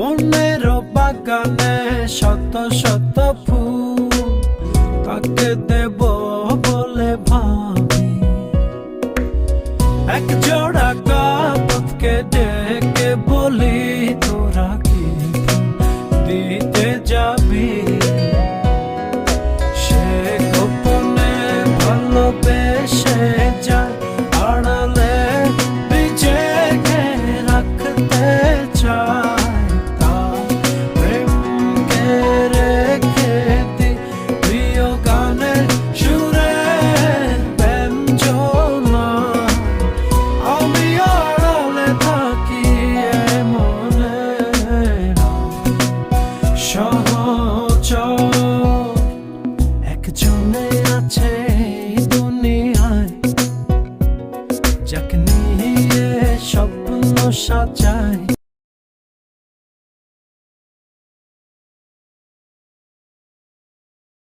মনের বাগানে শত শত ফুল কাকে দেব বলে ভাবি। এক জোড়া কাপকে ডেকে বলি মনে আছে দুনিয়ায়। যাকে নিয়ে স্বপ্ন সাজায়